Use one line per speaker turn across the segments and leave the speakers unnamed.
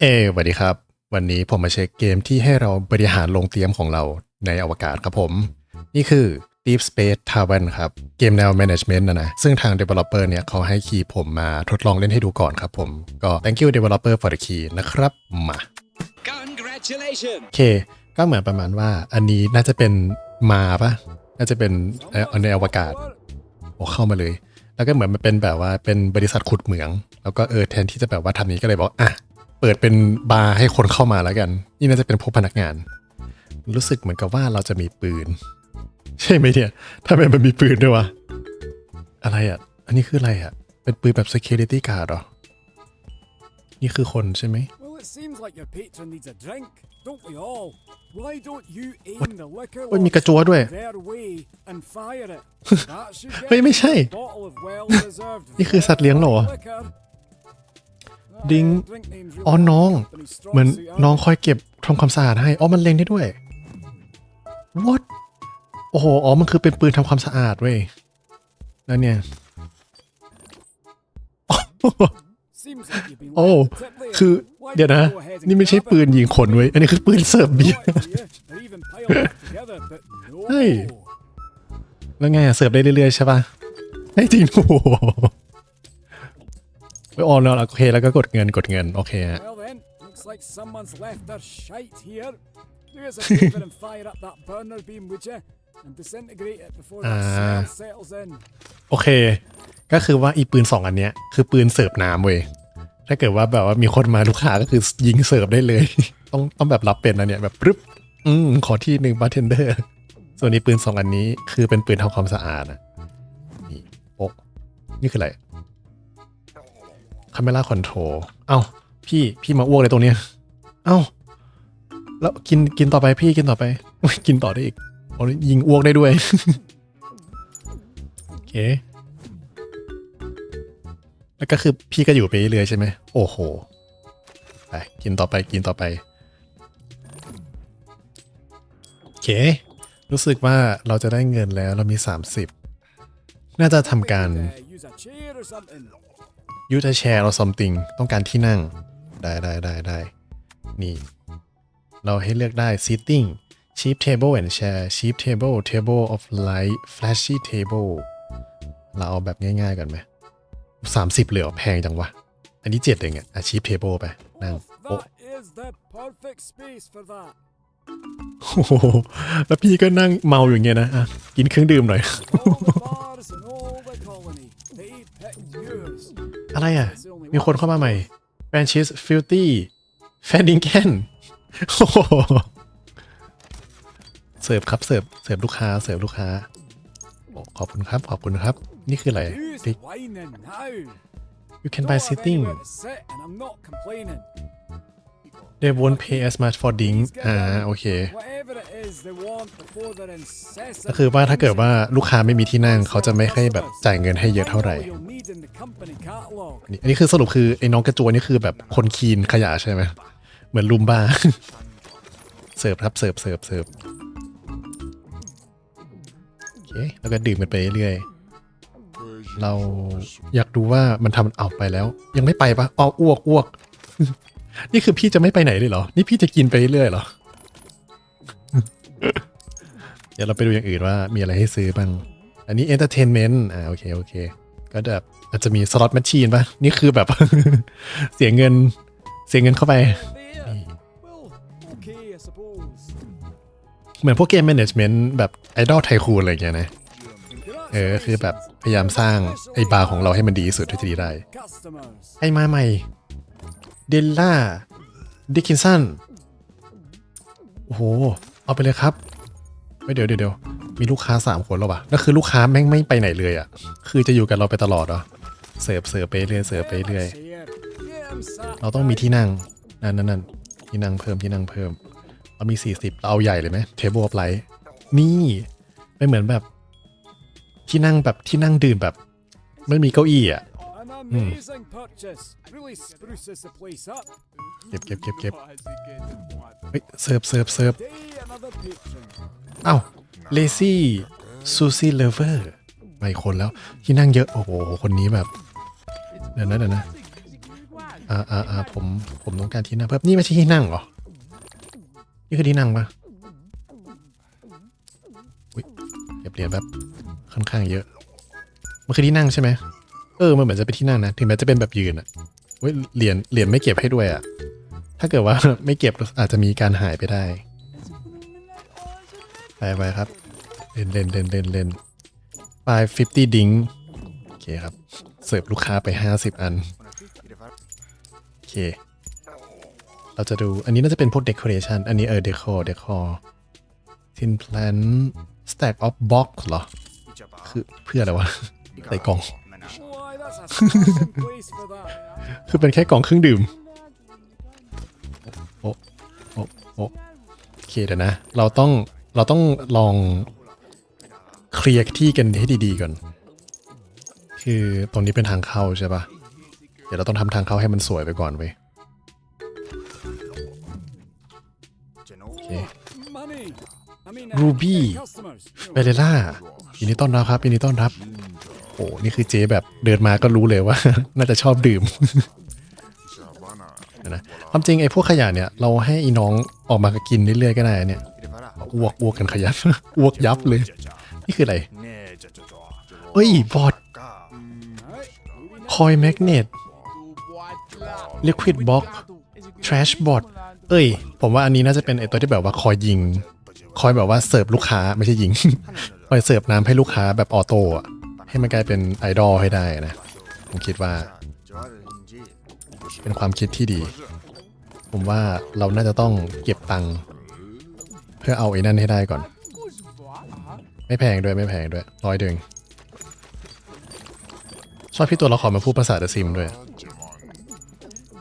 เอสวัสดีครับ วันนี้ผมมาเช็คเกมที่ให้เราบริหารโรงเตรียมของเราในอวกาศครับผม นี่คือ Deep Space Tavern ครับ เกมแนว Management นะนะ ซึ่งทาง Developer เนี่ยเขาให้คีย์ผมมาทดลองเล่นให้ดูก่อนครับผม ก็ thank you Developer for the key นะครับ มา
Congratulations!
โอเค ก็เหมือนประมาณว่าอันนี้น่าจะเป็นมาปะน่าจะเป็นเอ่อในอวกาศโอ้เข้ามาเลย แล้วก็เหมือนมันเป็นแบบว่าเป็นบริษัทขุดเหมือง แล้วก็เออแทนที่จะแบบว่าทำนี้ก็เลยบอกอะ เปิดเป็นบาร์ให้คนเข้ามาแล้วกัน นี่น่าจะเป็นพวกพนักงาน รู้สึกเหมือนกับว่าเราจะมีปืน ใช่ไหมเนี่ยทำไมมันมีปืนด้วยวะ อะไรอะ อันนี้คืออะไรอะ เป็นปืนแบบ security guard เหรอ นี่คือคนใช่ไหไหม
Well, it seems like your patron needs a drink, don't we all? Why don't you aim
What?
the liquor
โอ้ยมีกระจัวด้วย
their way and fire it? That should get
เฮ้ยไม่ใช่
you a bottle of well-deserved
นี่คือสัตว์เลี้ยงเหรอ
liquor.
ดิ้งอ๋อน้อง เหมือนน้องคอยเก็บทำความสะอาดให้ อ๋อ มันเล็งได้ด้วย what โอ้โห อ๋อ มันคือเป็นปืนทำความสะอาดเว้ย แล้วเนี่ย โอ้ คือ เดี๋ยวนะ นี่ไม่ใช่ปืนยิงคนเว้ย อันนี้คือปืนเสิร์ฟเบียร์
Right to you, or even pile it together, but no.
Hey. แล้วไงอะเสิร์ฟได้เรื่อยๆใช่ป่ะไม่จริงโอ้โหไป ออนแล้วโอเคแล้วก็กดเงินกดเงินโอเคฮะ
Well then, looks like someone's left their shite here. Do us a favour and fire up that burner beam, would you? And disintegrate it before that
Ah.
smell settles in.
โอเค ก็คือว่าอีปืนสองอันเนี้ยคือปืนเสิร์ฟน้ำเว้ยถ้าเกิดว่าแบบว่ามีคนมาลูกค้าก็คือยิงเสิร์ฟได้เลย ต้องต้องแบบรับเป็นนะเนี่ยแบบปึ๊บอืมขอที่หนึ่งบาร์เทนเดอร์ ส่วนนี้ปืนสองอันนี้คือเป็นปืนทำความสะอาดนะนี่โอ๊กนี่คืออะไร คาเมล่าคอนโทรเอ้าพี่พี่มาอ้วกเลยตรงเนี้ยเอ้า แล้วกินกินต่อไปพี่กินต่อไปอุ๊ยกินต่อได้อีกอ๋อยิงอ้วกได้ด้วย โอเค แล้วก็คือพี่ก็อยู่ไปเรื่อยๆใช่ไหม โอ้โห ไป กินต่อไปกินต่อไป โอเค รู้สึกว่าเราจะได้เงินแล้วเรามี 30 น่าจะทำการ ยูจะแชร์เรา something ต้องการที่นั่ง ได้ได้ได้ได้นี่ เราให้เลือกได้ sitting cheap table and chair cheap table table of light flashy table เราเอาแบบง่ายๆกันไหมสามสิบเลยเหรอแพงจังวะ อันนี้เจ็ดเองอะอะ cheap table ไป นั่งโอ้
That is the perfect space for that.
โหแล้วพี่ก็นั่งเมาอยู่อย่างเงี้ยนะอะกินเครื่องดื่มหน่อย อะไรอะ มีคนเข้ามาใหม่แฟนชิสฟิลตี้แฟนดิงแคนโอ้โหเสิร์ฟครับเสิร์ฟเสิร์ฟลูกค้าเสิร์ฟลูกค้าโอ้ขอบคุณครับ ขอบคุณครับ นี่คืออะไร
Who's
They-
whining now?
you can
Don't
buy
have
sitting they won't pay as much for drink
Please get
อ่า
them
โอเค
Whatever it is they want before they're incessant.
ก็คือว่าถ้าเกิดว่าลูกค้าไม่มีที่นั่งเขาจะไม่ให้แบบจ่ายเงินให้เยอะเท่าไหร่
You'll need in the company catalog.
อันนี้อันนี้คือสรุปคือ ไอ้น้องกระจวนนี่คือแบบคนคีนขยะใช่ไหม เหมือนลุมบ้า เสิร์ฟครับ เสิร์ฟเสิร์ฟเสิร์ฟโอเค แล้วก็ดื่มกันไปเรื่อยๆเราอยากดูว่ามันทำเอาไปแล้ว ยังไม่ไปปะอ๋ออ้วกอ้วก นี่คือพี่จะไม่ไปไหนเลยเหรอ นี่พี่จะกินไปเรื่อยๆเหรอ เดี๋ยวเราไปดูอย่างอื่นว่ามีอะไรให้ซื้อบ้าง อันนี้ entertainment อ่าโอเคโอเค ก็แบบอาจจะมีสล็อตแมชชีนปะนี่คือแบบ เสียเงินเสียเงินเข้าไป
There. Well, okay, I suppose.
เหมือนพวกเกมแมネจเมนต์แบบไอดอลไทคูนอะไรอย่างเงี้ยนะ เออ คือแบบพยายามสร้างไอบาร์ของเราให้มันดีที่สุดเท่าที่ดีได้
Customers.
ไอมาใหม่ เดลล่า ดิคินสัน โอ้โห เอาไปเลยครับ ไม่เดี๋ยวเดี๋ยวมีลูกค้าสามคนแล้ววะแล้วคือลูกค้าแม่งไม่ไปไหนเลยอะ คือจะอยู่กับเราไปตลอดเหรอ เสิร์ฟเสิร์ฟไปเรื่อย เสิร์ฟไปเรื่อย เราต้องมีที่นั่ง นั่นนั่นนั่นที่นั่งเพิ่มที่นั่งเพิ่ม เรามี 40 เราเอาใหญ่เลยไหมเทเบิลออฟไลท์นี่ไม่เหมือนแบบ ที่นั่งแบบที่นั่งดื่มแบบ ไม่มีเก้าอี้อะ
amazing purchase. Really spruces the place up.
เก็บเก็บเก็บเก็บเฮ้ยเสิร์ฟเสิร์ฟเสิร์ฟ
Day another patron.
อ้าวเลซี่ซูซี่เลเวอร์มาอีกคนแล้วที่นั่งเยอะ โอ้โห คนนี้แบบ เดี๋ยวนะเดี๋ยวนะอ่าอ่าอ่าผมผมต้องการที่นั่งเพิ่มนี่ไม่ใช่ที่นั่งเหรอ นี่คือที่นั่งปะอุ้ยเก็บเหรียญแบบค่อนข้างเยอะ มันคือที่นั่งใช่ไหม เออมันเหมือนจะเป็นที่นั่งนะ ถึงแม้จะเป็นแบบยืนอะเว้ยเหรียญเหรียญไม่เก็บให้ด้วยอะถ้าเกิดว่า ไม่เก็บอาจจะมีการหายไปได้ ไปไปครับ เล่นเล่นเล่นเล่นเล่นไป50ดิงโอเคครับ เสิร์ฟลูกค้าไป 50 อัน โอเค เราจะดูอันนี้น่าจะเป็นพวก decoration อันนี้เออ decor decor tin plan stack of box เหรอ คือเพื่ออะไรวะใส่กล่อง คือเป็นแค่กล่องเครื่องดื่ม โอ้โอ้โอ้โอเคเดี๋ยวนะ เราต้อง เราต้องลองเคลียร์ที่กันให้ดีๆก่อน คือตรงนี้เป็นทางเข้าใช่ปะเดี๋ยวเราต้องทำทางเข้าให้มันสวยไปก่อนเว้ยโอเค
Money. I mean,
Ruby.
uh, customers. you
เบเลล่ายินดีต้อนรับครับยินดีต้อนรับ โอ้นี่คือเจ๊แบบเดินมาก็รู้เลยว่า น่าจะชอบดื่มนะความจริงไอ้พวกขยะเนี่ยเราให้อีน้องออกมากินเรื่อยๆก็ได้เนี่ยอ้วกอ้วกกันขยันอ้วกยับเลย นี่คืออะไรเอ้ยบอดคอยแมกเนตลิควิดบ็อกทรัชบอทเอ้ย ผมว่าอันนี้น่าจะเป็นไอ้ตัวที่แบบว่าคอยยิง คอยแบบว่าเสิร์ฟลูกค้าไม่ใช่ยิง คอยเสิร์ฟน้ำให้ลูกค้าแบบออโต้อะ ให้มันกลายเป็นไอดอลให้ได้นะ ผมคิดว่า เป็นความคิดที่ดี ผมว่าเราน่าจะต้องเก็บตังค์เพื่อเอาไอ้นั่นให้ได้ก่อน ไม่แพงด้วยไม่แพงด้วยร้อยเดึงชอบพี่ตัวละครมาพูดภาษาเดอะซิมด้วย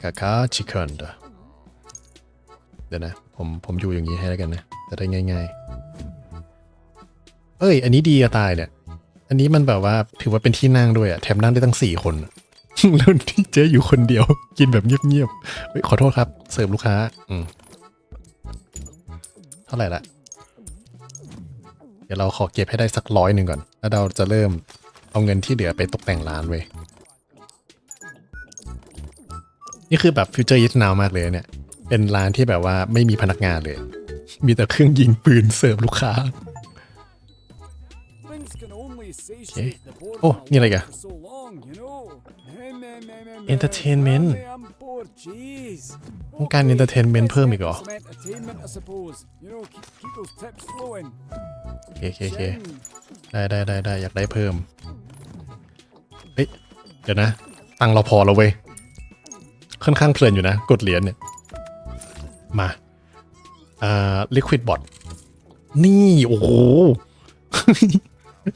กาคาชิคเนเดี๋ยวนะ ผมผมอยู่อย่างนี้ให้แล้วกันนะ จะได้ง่าย ๆ เอ้ย อันนี้ดีอะตายเนี่ย อันนี้มันแบบว่าถือว่าเป็นที่นั่งด้วยอะแถมนั่งได้ตั้งสี่คนแล้วที่เจ๊อยู่คนเดียว กินแบบเงียบๆขอโทษครับ เสิร์ฟลูกค้า อืมเท่าไหร่ละเดี๋ยวเราขอเก็บให้ได้สักร้อยหนึ่งก่อน แล้วเราจะเริ่มเอาเงินที่เหลือไปตกแต่งร้านเว้ยนี่คือแบบฟิวเจอร์ยิทนาวมากเลยเนี่ย เป็นร้านที่แบบว่าไม่มีพนักงานเลย มีแต่เครื่องยิงปืนเสิร์ฟลูกค้า โอ้ นี่อะไรกั
น
entertainment ต้องการ entertainment เพิ่มอีกเหรอโอเคโอเคได้ได้ได้ได้อยากได้เพิ่ม เฮ้ย เดี๋ยวนะ ตังเราพอแล้วเว้ย ค่อนข้างเพลินอยู่นะ กดเหรียญเนี่ย มาอ่า liquid bot นี่ โอ้โห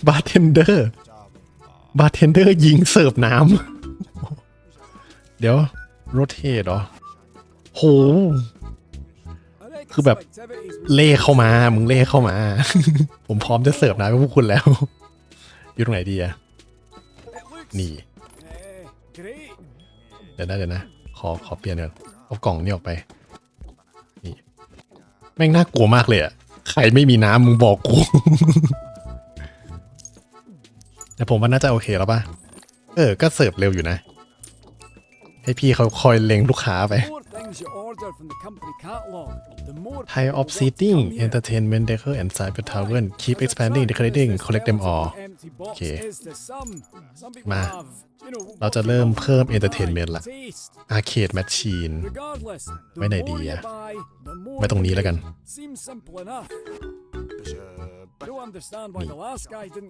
บาร์เทนเดอร์บาร์เทนเดอร์ยิงเสิร์ฟน้ำ เดี๋ยวโรเทตเหรอ โห คือแบบเล่เข้ามา มึงเล่เข้ามา ผมพร้อมจะเสิร์ฟน้ำให้พวกคุณแล้ว อยู่ตรงไหนดีอะนี่ เดี๋ยวนะเดี๋ยวนะ ขอขอเปลี่ยนก่อนเอากล่องนี่ออกไป นี่ แม่งน่ากลัวมากเลยอะใครไม่มีน้ำมึงบอกกู แต่ผมว่าน่าจะโอเคแล้วป่ะ เออ ก็เสิร์ฟเร็วอยู่นะ ให้พี่เขาคอยเล็งลูกค้าไป
The more things you order from the company catalog, the more
Type
people
of
will want to
seating,
come here.
entertainment, decor, and cyber tavern. Keep expanding, decorating, collect them all.
Empty box
Okay.
is to some. Some people
มา
have, you know,
เรา
what
จะ
people
เริ่ม
call
เพิ่ม
eye
entertainment ละ
taste.
arcade machine
Regardless, the
ไว้ไหน
more
ดี
you
อะ
buy, the more
ไว้ตรงนี้
you
แล้วกัน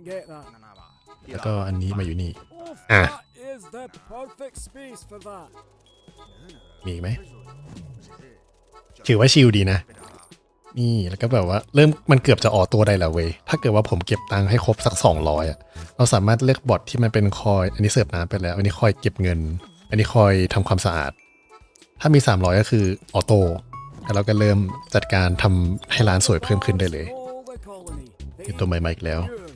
get.
แล้วก็อันนี้มาอยู่นี่
Oh,
Ah.
that is the perfect space for that.
มีอีกไหมถือว่าชิลดีนะ นี่แล้วก็แบบว่าเริ่มมันเกือบจะออตัวได้แล้วเว้ยถ้าเกิดว่าผมเก็บตังค์ให้ครบสัก 200อะเราสามารถเลือกบอทที่มันเป็นคอย อันนี้เสิร์ฟน้ำไปแล้ว อันนี้คอยเก็บเงิน อันนี้คอยทำความสะอาด ถ้ามี 300 ก็คือออโต้แล้วเราก็เริ่มจัดการทำให้ร้านสวยเพิ่มขึ้นได้เลย
All the colony.
มีตัวใหม่ๆอีกแล้ว
Yours. Helps the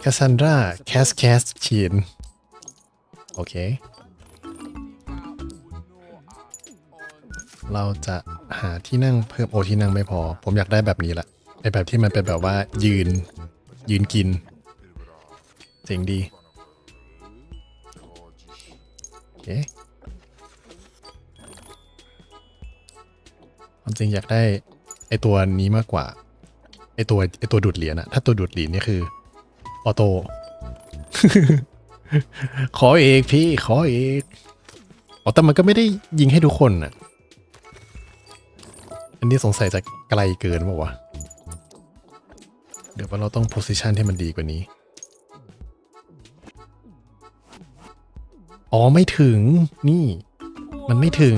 คาซันดราแคสแคสชีนโอเค เราจะหาที่นั่งเพิ่มโอที่นั่งไม่พอ ผมอยากได้แบบนี้ละไอแบบที่มันเป็นแบบว่ายืนยืนกิน เจ๋งดี โอเคความจริงอยากได้ไอตัวนี้มากกว่าไอตัวไอตัวดูดเหรียญอะถ้าตัวดูดเหรียญนี่คือ ออโต้ ขอเอกพี่ ขอเอกอ๋อแต่มันก็ไม่ได้ยิงให้ทุกคนอะอันนี้สงสัยจะไกลเกินป่าวะ เดี๋ยวว่าเราต้อง position ให้มันดีกว่านี้ อ๋อไม่ถึง นี่ มันไม่ถึง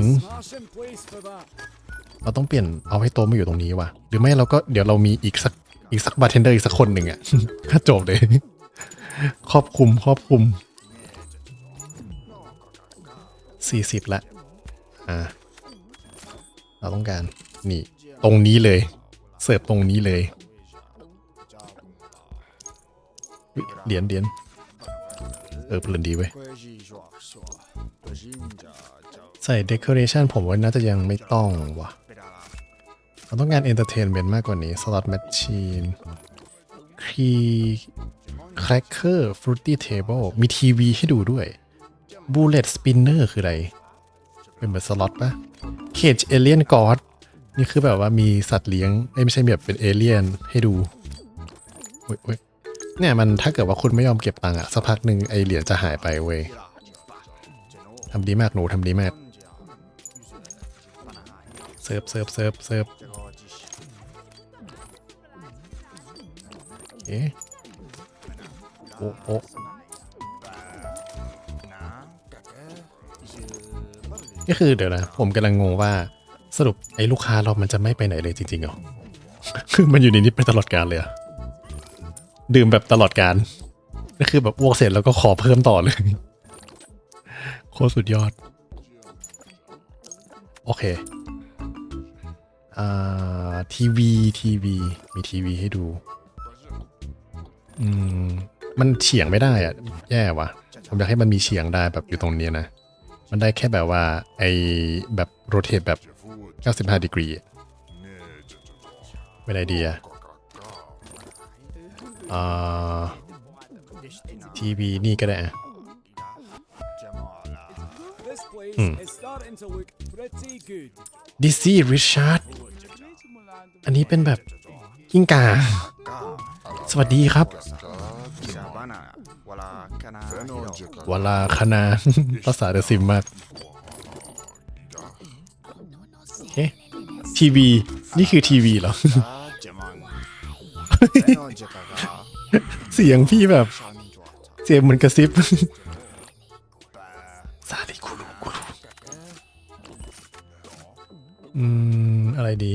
เราต้องเปลี่ยนเอาให้โตมาอยู่ตรงนี้ว่ะ หรือไม่เราก็เดี๋ยวเรามีอีกสัก อีกสักบาร์เทนเดอร์อีกสักคนหนึ่งอะก็จบเลย ครอบคุมครอบคุมสี่สิบละอ่าเราต้องการนี่ ตรงนี้เลย เสิร์ฟตรงนี้เลยเหรียญเหรียญเออเพลินดีเว้ยใส่ decoration ผมว่าน่าจะยังไม่ต้องว่ะ เราต้องการ entertainment มากกว่านี้ slot machine key cracker fruity table มีทีวีให้ดูด้วย bullet spinner คืออะไร เป็นเหมือนสล็อตปะ cage alien god นี่คือแบบว่ามีสัตว์เลี้ยงเอ้ไม่ใช่แบบเป็นเอเลียนให้ดูเนี่ยมันถ้าเกิดว่าคุณไม่ยอมเก็บตังค์อะสักพักหนึ่งไอเหรียญจะหายไปเว้ยทำดีมากหนูทำดีมากเสิร์ฟเสิร์ฟเสิร์ฟเสิร์ฟ โอเคโอ้โอ้นี่คือเดี๋ยวนะ ผมกำลังงงว่าสรุปไอ้ลูกค้าเรามันจะไม่ไปไหนเลยจริงๆเหรอ คือมันอยู่ในนี้ไปตลอดการเลยอะดื่มแบบตลอดการก็คือแบบอ้วกเสร็จแล้วก็ขอเพิ่มต่อเลย โคตรสุดยอด โอเค อ่า ทีวี ทีวี มีทีวีให้ดู อืมมันเฉียงไม่ได้อะแย่ว่ะผมอยากให้มันมีเฉียงได้แบบอยู่ตรงนี้นะ มันได้แค่แบบว่าไอแบบโรเทตแบบ 95ดีกรีไม่ได้ดีอะอ่าทีวีนี่ก็ได้อะดิซี่ริชาร์ดอันนี้เป็นแบบ กิ้งกาสวัสดีครับ วลาคณา ภาษาเดอะซิมมากเอ๊ะทีวี นี่คือทีวีเหรอ เสียงพี่แบบ เสียงเหมือนกระซิบซาลิคุรุคุรุอืม อะไรดี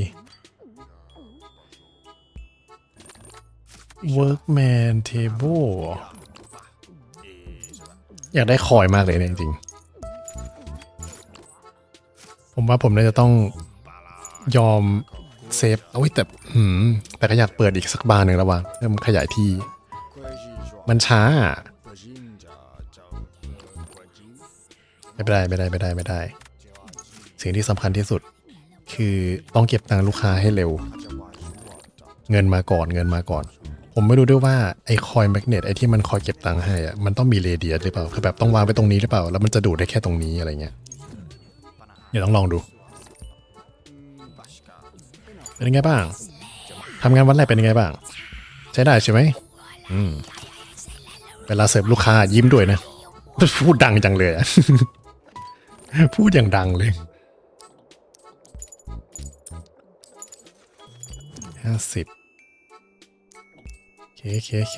workman table เหรออยากได้คอยมากเลยเนี่ยจริงๆ ผมว่าผมน่าจะต้องยอมเซฟโอ้ยแต่หืมแต่ก็อยากเปิดอีกสักบานหนึ่งแล้วว่ะเริ่มขยายที่ มันช้า ไม่ได้ไม่ได้ไม่ได้ไม่ได้ สิ่งที่สำคัญที่สุด คือต้องเก็บตังค์ลูกค้าให้เร็ว เงินมาก่อนเงินมาก่อน ผมไม่รู้ด้วยว่าไอ้คอยแมกเนตไอ้ที่มันคอยเก็บตังค์ให้อะมันต้องมีเรเดียสหรือเปล่า คือแบบต้องวางไปตรงนี้หรือเปล่า แล้วมันจะดูดได้แค่ตรงนี้อะไรเงี้ย เดี๋ยวต้องลองดู เป็นยังไงบ้าง ทำงานวันแรกเป็นยังไงบ้าง ใช้ได้ใช่ไหมอืม เวลาเสิร์ฟลูกค้ายิ้มด้วยนะ พูดดังจังเลยอะพูดอย่างดังเลยห้าสิบ เคโอเคโอเค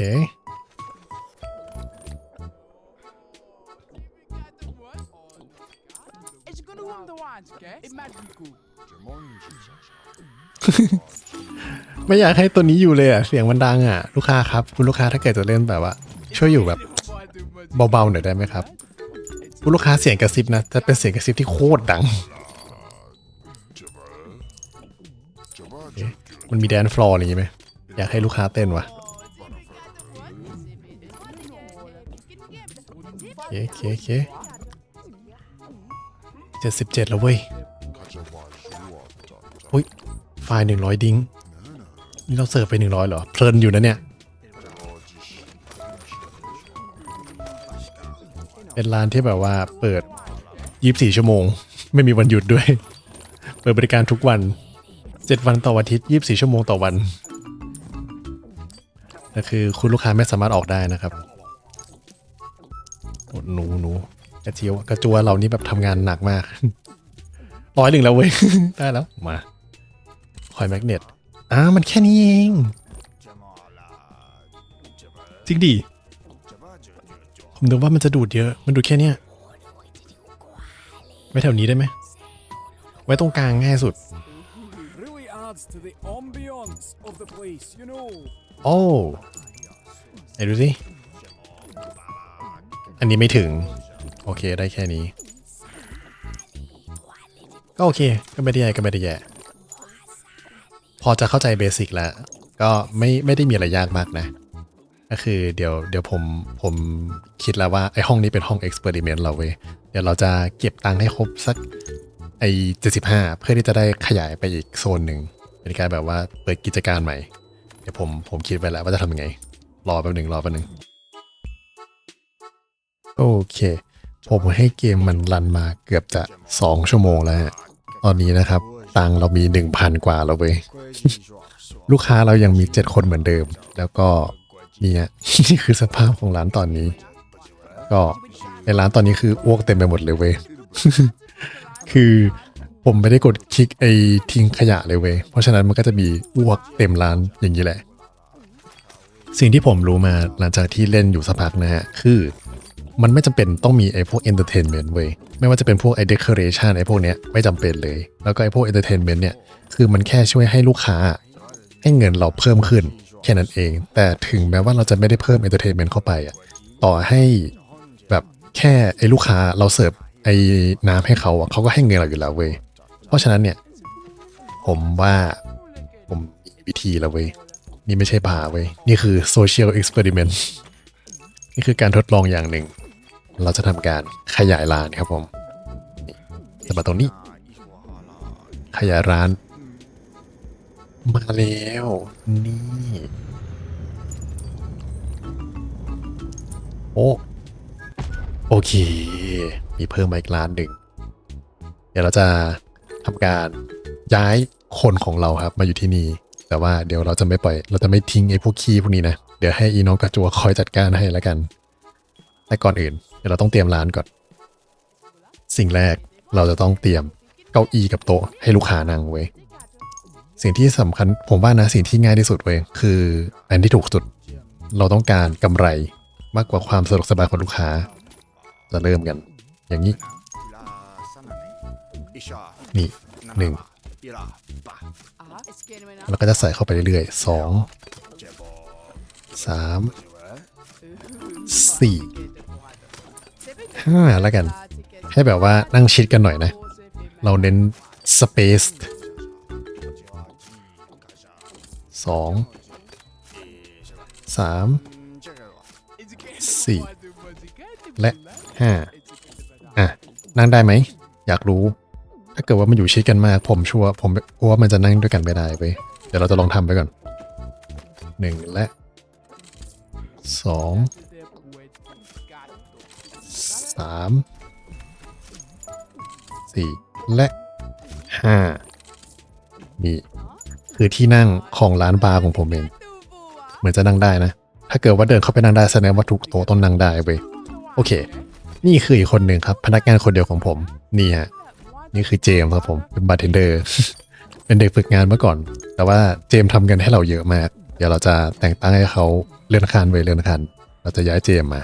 Is gonna win the ones, okay? Imagine cool.
ไม่อยากให้ตัวนี้อยู่เลยอะ เสียงมันดังอะ ลูกค้าครับ คุณลูกค้าถ้าเกิดจะเล่นแบบว่า ช่วยอยู่แบบเบาๆหน่อยได้ไหมครับ คุณลูกค้าเสียงกระซิบนะแต่เป็นเสียงกระซิบที่โคตรดังเอ๊ะมันมีแดนฟลอร์อะไรอย่างงี้ไหมอยากให้ลูกค้าเต้นวะ เคโอเคโอเคเจ็ดสิบเจ็ดแล้วเว้ยอุ้ยไฟล์หนึ่งร้อยดิ้งนี่เราเสิร์ฟไปหนึ่งร้อยเหรอ เพลินอยู่นะเนี่ย เป็นร้านที่แบบว่าเปิด24ชั่วโมง ไม่มีวันหยุดด้วย เปิดบริการทุกวันเจ็ดวันต่อวันอาทิตย์ยี่สิบสี่ชั่วโมงต่อวันก็คือคุณลูกค้าไม่สามารถออกได้นะครับ หนูหนูกระเจียวกระจัวเรานี่แบบทำงานหนักมากร้อยหนึ่งแล้วเว้ย ได้แล้ว มาคอยแมกเนตอ่ามันแค่นี้เอง จริงดิ ผมนึกว่ามันจะดูดเยอะ มันดูดแค่เนี้ยไว้แถวนี้ได้ไหม ไว้ตรงกลางง่ายสุด
Really adds to the ambience of the place, you know.
โอ้ไหนดูสิ อันนี้ไม่ถึง โอเคได้แค่นี้ ก็โอเค ก็ไม่ได้แย่ก็ไม่ได้แย่ พอจะเข้าใจเบสิกแล้ว ก็ไม่ไม่ได้มีอะไรยากมากนะ ก็คือเดี๋ยวเดี๋ยวผมผมคิดแล้วว่าไอห้องนี้เป็นห้องเอ็กซ์เพร์ิเมนต์เราเว้ย เดี๋ยวเราจะเก็บตังค์ให้ครบสักไอเจ็ดสิบห้าเพื่อที่จะได้ขยายไปอีกโซนหนึ่งเป็นการแบบว่าเปิดกิจการใหม่ เดี๋ยวผมผมคิดไว้แล้วว่าจะทำยังไง รอแป๊บหนึ่งรอแป๊บหนึ่ง โอเค ผมให้เกมมันรันมาเกือบจะ 2 ชั่วโมงแล้ว ตอนนี้นะครับ ตังเรามี 1,000 กว่าแล้วเว้ย ลูกค้าเรายังมี 7 คนเหมือนเดิม แล้วก็เนี่ยนี่คือสภาพของร้านตอนนี้ ก็ในร้านตอนนี้คืออ้วกเต็มไปหมดเลยเว้ย คือผมไม่ได้กดคลิกไอ้ทิ้งขยะเลยเว้ย เพราะฉะนั้นมันก็จะมีอ้วกเต็มร้านอย่างนี้แหละ สิ่งที่ผมรู้มาหลังจากที่เล่นอยู่สักพักนะฮะ คือ มันไม่จำเป็นต้องมีไอ้พวกเอนเตอร์เทนเมนต์เว้ย ไม่ว่าจะเป็นพวกไอ้เดคอเรชันไอ้พวกเนี้ยไม่จำเป็นเลย แล้วก็ไอ้พวกเอนเตอร์เทนเมนต์เนี่ย คือมันแค่ช่วยให้ลูกค้า ให้เงินเราเพิ่มขึ้นแค่นั้นเอง แต่ถึงแม้ว่าเราจะไม่ได้เพิ่มเอนเตอร์เทนเมนต์เข้าไปอะต่อให้แบบแค่ไอ้ลูกค้าเราเสิร์ฟไอ้น้ำให้เขาอะเขาก็ให้เงินเราอยู่แล้วเว้ย เพราะฉะนั้นเนี่ย ผมว่าผมมีวิธีแล้วเว้ย นี่ไม่ใช่บาเว้ย นี่คือโซเชียลเอ็กซ์เพร์เมนต์ นี่คือการทดลองอย่างหนึ่ง เราจะทำการขยายร้านครับผมนี่จะมาตรงนี้ ขยายร้าน มาแล้วนี่โอ้โอเค มีเพิ่มมาอีกร้านหนึ่ง เดี๋ยวเราจะทำการย้ายคนของเราครับ มาอยู่ที่นี่ แต่ว่าเดี๋ยวเราจะไม่ปล่อย เราจะไม่ทิ้งไอ้พวกขี้พวกนี้นะ เดี๋ยวให้อีน้องกระจัวคอยจัดการให้แล้วกัน แต่ก่อนอื่นเดี๋ยวเราต้องเตรียมร้านก่อน สิ่งแรกเราจะต้องเตรียมเก้าอี้กับโต๊ะให้ลูกค้านั่งเว้ยสิ่งที่สำคัญผมว่านะสิ่งที่ง่ายที่สุดเว้ยคืออันที่ถูกสุด เราต้องการกำไรมากกว่าความสะดวกสบายของลูกค้า จะเริ่มกัน อย่างนี้ นี่หนึ่งแล้วก็จะใส่เข้าไปเรื่อยๆสอง สามสี่ห้าแล้วกัน ให้แบบว่านั่งชิดกันหน่อยนะ เราเน้นสเปซสองสามสี่และห้าอะ นั่งได้ไหม อยากรู้ ถ้าเกิดว่ามันอยู่ชิดกันมาก ผมชัวร์ผมกลัวว่ามันจะนั่งด้วยกันไม่ได้ไปเดี๋ยวเราจะลองทำไปก่อนหนึ่งและ สองสามสี่และห้านี่คือที่นั่งของร้านบาร์ของผมเอง เหมือนจะนั่งได้นะ ถ้าเกิดว่าเดินเข้าไปนั่งได้แสดงว่าทุกโต๊ะต้องนั่งได้เว้ยโอเค นี่คืออีกคนหนึ่งครับ พนักงานคนเดียวของผม นี่ฮะนี่คือเจมส์ครับผมเป็นบาร์เทนเดอร์ เป็นเด็กฝึกงานเมื่อก่อน แต่ว่าเจมส์ทำกันให้เราเยอะมาก ดี๋ยวเราจะแต่งตั้งให้เขาเลื่อนขั้นไปเลื่อนขั้นเราจะย้ายเจมมา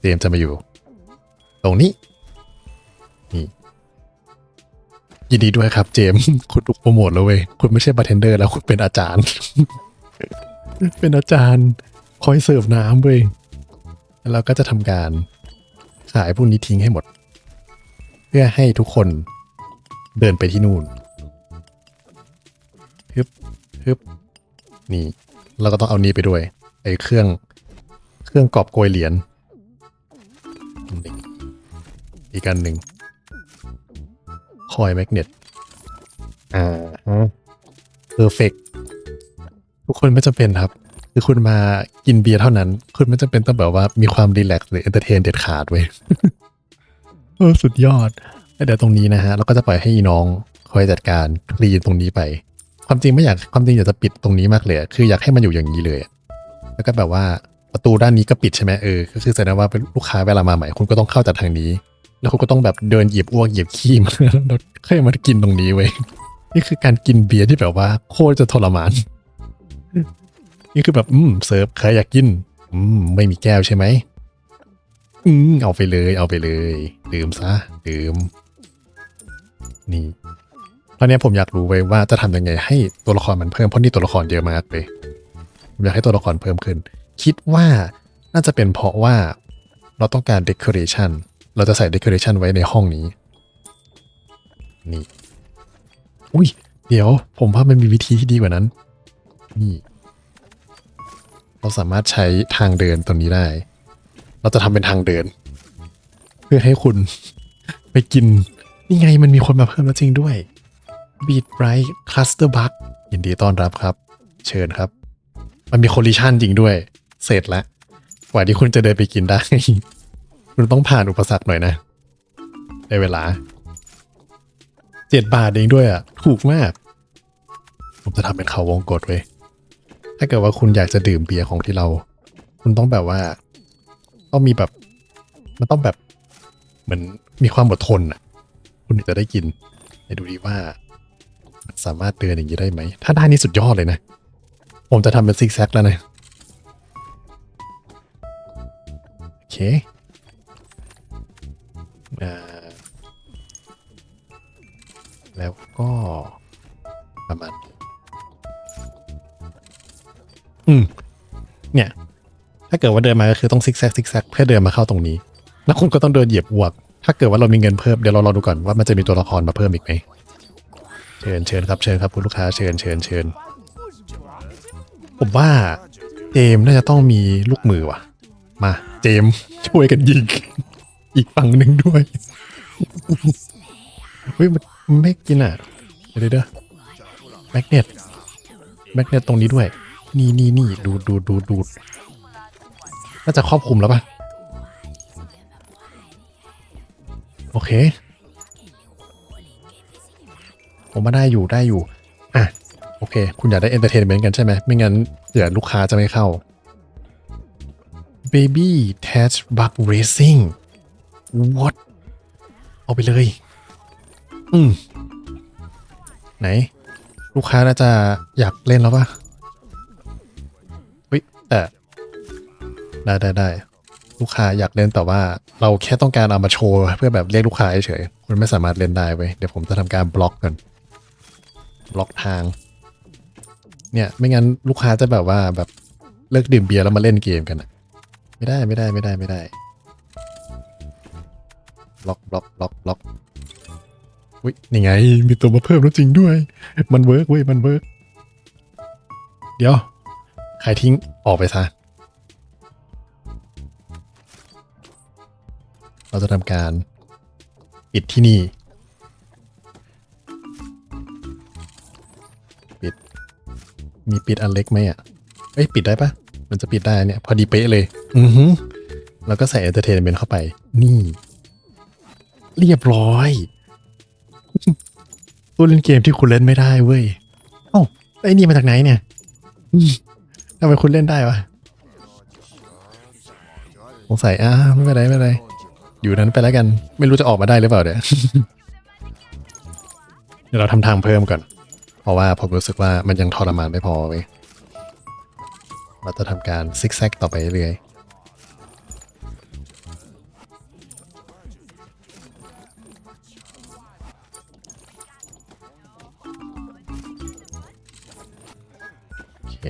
เจมจะมาอยู่ ตรงนี้นี่ยินดีด้วยครับเจมคุณถูกโปรโมทแล้วเว้ยคุณไม่ใช่บาร์เทนเดอร์แล้วคุณเป็นอาจารย์ เป็นอาจารย์คอยเสิร์ฟน้ำเว้ยแล้วเราก็จะทำการขายพวกนี้ทิ้งให้หมด เพื่อให้ทุกคนเดินไปที่นู่นฮึบฮึบ นี่เราก็ต้องเอานี้ไปด้วยไอ้เครื่องเครื่องกอบโกยเหรียญอีกอันหนึ่งคอยแมกเนตอ่าฮะเพอร์เฟกทุกคนไม่จำเป็นครับ คือคุณมากินเบียร์เท่านั้น คุณไม่จำเป็นต้องแบบว่ามีความรีแลกซ์หรือเอนเตอร์เทนเด็ดขาดเว้ยเออสุดยอด เดี๋ยวตรงนี้นะฮะ เราก็จะปล่อยให้น้องคอยจัดการคลีนตรงนี้ไป ความจริงไม่อยากความจริงอยากจะปิดตรงนี้มากเลยคืออยากให้มันอยู่อย่างนี้เลย แล้วก็แบบว่าประตูด้านนี้ก็ปิดใช่ไหมเออก็คือแสดงว่าเป็นลูกค้าเวลามาใหม่คุณก็ต้องเข้าจากทางนี้ แล้วคุณก็ต้องแบบเดินเหยียบอ้วกเหยียบขี้มาแล้วค่อยมากินตรงนี้เว้ยนี่คือการกินเบียร์ที่แบบว่าโคตรจะทรมานนี่คือแบบอืมเซิร์ฟใครอยากกินอืมไม่มีแก้วใช่ไหมอืมเอาไปเลย เอาไปเลย ดื่มซะดื่มนี่ ตอนนี้ผมอยากรู้ไว้ว่าจะทำยังไงให้ตัวละครมันเพิ่มเพราะนี่ตัวละครเยอะมากเลยผมอยากให้ตัวละครเพิ่มขึ้น คิดว่าน่าจะเป็นเพราะว่าเราต้องการ decoration เราจะใส่ decoration ไว้ในห้องนี้ นี่ อุ้ย เดี๋ยวผมว่ามันมีวิธีที่ดีกว่านั้น นี่ เราสามารถใช้ทางเดินตรงนี้ได้ เราจะทำเป็นทางเดิน เพื่อให้คุณไปกิน นี่ไงมันมีคนมาเพิ่มแล้วจริงด้วย Beat Bright Cluster Bug ยินดีต้อนรับครับ เชิญครับ มันมี collision จริงด้วย เสร็จแล้วกว่าที่คุณจะเดินไปกินได้ คุณต้องผ่านอุปสรรคหน่อยนะได้เวลาเจ็ดบาทเองด้วยอะ ถูกมาก ผมจะทำเป็นเขาวงกดเว้ยถ้าเกิดว่าคุณอยากจะดื่มเบียร์ของที่เรา คุณต้องแบบว่า ต้องมีแบบ มันต้องแบบเหมือนมีความอดทนอะ คุณถึงจะได้กินไปดูดีว่า สามารถเดินอย่างนี้ได้ไหม ถ้าได้นี่สุดยอดเลยนะ ผมจะทำเป็นซิกแซกแล้วนะ โอเคแล้วก็ประมาณอืม เนี่ย ถ้าเกิดว่าเดินมาก็คือต้องซิกแซกซิกแซกเพื่อเดินมาเข้าตรงนี้ แล้วคุณก็ต้องเดินเหยียบอวก ถ้าเกิดว่าเรามีเงินเพิ่มเดี๋ยวเรารอดูก่อนว่ามันจะมีตัวละครมาเพิ่มอีกไหม เชิญเชิญครับเชิญครับคุณลูกค้าเชิญเชิญเชิญผมว่าเจมน่าจะต้องมีลูกมือว่ะ มาเจมช่วยกันยิง อีกฝั่งหนึ่งด้วยเฮ้ยมันไม่กินอะเดี๋ยวเดี๋ยวเดี๋ยวแมกเนตแมกเนตตรงนี้ด้วย นี่นี่นี่ดูดูดูดูน่าจะครอบคลุมแล้วป่ะ โอเค ผมมาได้อยู่ได้อยู่ อะ โอเค คุณอยากได้เอนเตอร์เทนเมนต์กันใช่ไหม ไม่งั้นเดี๋ยวลูกค้าจะไม่เข้า Baby Touch Bug Racing What เอาไปเลย อืม ไหน ลูกค้าน่าจะอยากเล่นแล้วปะเฮ้ย แต่ ได้ได้ได้ ลูกค้าอยากเล่นแต่ว่า เราแค่ต้องการเอามาโชว์ เพื่อแบบเรียกลูกค้าเฉยๆคุณไม่สามารถเล่นได้เว้ย เดี๋ยวผมจะทำการบล็อกกัน ล็อกทาง เนี่ยไม่งั้นลูกค้าจะแบบว่าแบบเลิกดื่มเบียร์แล้วมาเล่นเกมกันอะไม่ได้ไม่ได้ไม่ได้ไม่ได้ล็อกล็อกล็อกล็อกอุ้ยนี่ไง มีตัวมาเพิ่มแล้วจริงด้วย มันเวิร์กเว้ยมันเวิร์กเดี๋ยว ใครทิ้งออกไปซะ เราจะทำการ ปิดที่นี่ มีปิดอันเล็กไหมอะเอ้ยปิดได้ปะมันจะปิดได้เนี่ย พอดีเป๊ะเลย อือหือแล้วก็ใส่เอนเตอร์เทนเมนต์เข้าไป นี่ เรียบร้อยตัวเล่นเกมที่คุณเล่นไม่ได้เว้ยเอ้าไอ้นี่มาจากไหนเนี่ยทำไมคุณเล่นได้วะสงสัยอ่าไม่เป็นไรไม่เป็นไร อยู่นั้นไปแล้วกัน ไม่รู้จะออกมาได้หรือเปล่าเดี๋ยวเดี๋ยวเราทำทางเพิ่มก่อน เพราะว่าผมรู้สึกว่ามันยังทรมานไม่พอเว้ยเราจะทำการซิกแซกต่อไปเรื่อยโอเค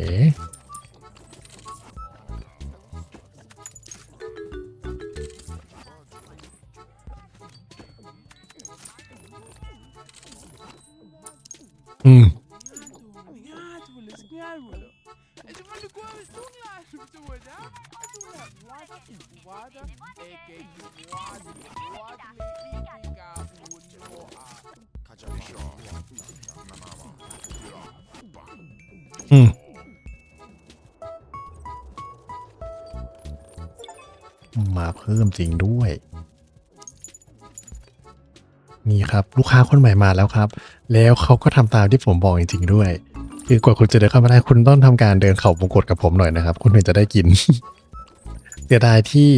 อืมมาเพิ่มจริงด้วย นี่ครับลูกค้าคนใหม่มาแล้วครับ แล้วเขาก็ทำตามที่ผมบอกจริงๆด้วย คือกว่าคุณจะเดินเข้ามาได้คุณต้องทำการเดินเข่าวงกตกับผมหน่อยนะครับ คุณถึงจะได้กิน สียดายที่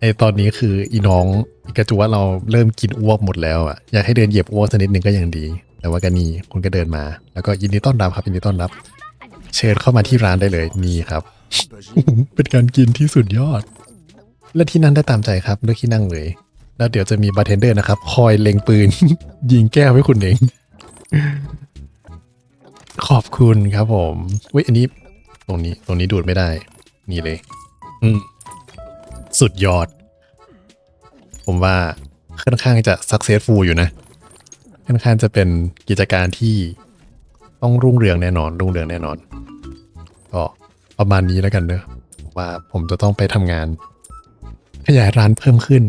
ไอตอนนี้คืออีน้องอีกระจูว่าเราเริ่มกินอ้วกหมดแล้วอะอยากให้เดินเหยียบอ้วกสักนิดนึงก็ยังดี แต่ว่าก็นี่คุณก็เดินมา แล้วก็ยินดีต้อนรับครับยินดีต้อนรับ เชิญเข้ามาที่ร้านได้เลยนี่ครับ เป็นการกินที่สุดยอด และที่นั่งได้ตามใจครับเลือกที่นั่งเลย แล้วเดี๋ยวจะมีบาร์เทนเดอร์นะครับ คอยเล็งปืน ยิงแก้วให้คุณเอง ขอบคุณครับผมเว้ยอันนี้ ตรงนี้ตรงนี้ดูดไม่ได้ นี่เลย อืม สุดยอด ผมว่าค่อนข้างจะ successful อยู่นะ ค่อนข้างจะเป็นกิจการที่ต้องรุ่งเรืองแน่นอน รุ่งเรืองแน่นอน ก็ประมาณนี้แล้วกันเนอะว่าผมจะต้องไปทำงาน ขยายร้านเพิ่มขึ้น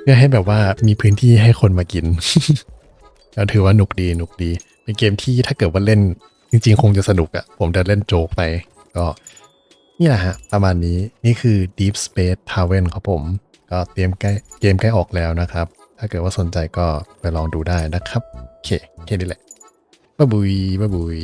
เพื่อให้แบบว่ามีพื้นที่ให้คนมากินก็ถือว่าหนุกดีหนุกดี เป็นเกมที่ถ้าเกิดว่าเล่นจริง ๆ คงจะสนุกอะ่ะผมจะเล่นโจ๊กไป ก็ นี่แหละฮะ ประมาณนี้นี่คือ Deep Space t a v e n ครับผม ก็เตรียมใกล้เกมใกล้ออกแล้วนะครับ ถ้าเกิดว่าสนใจก็ไปลองดูได้นะครับ โอเค แค่นี้แหละบ๊ายบุยบ๊ายบุย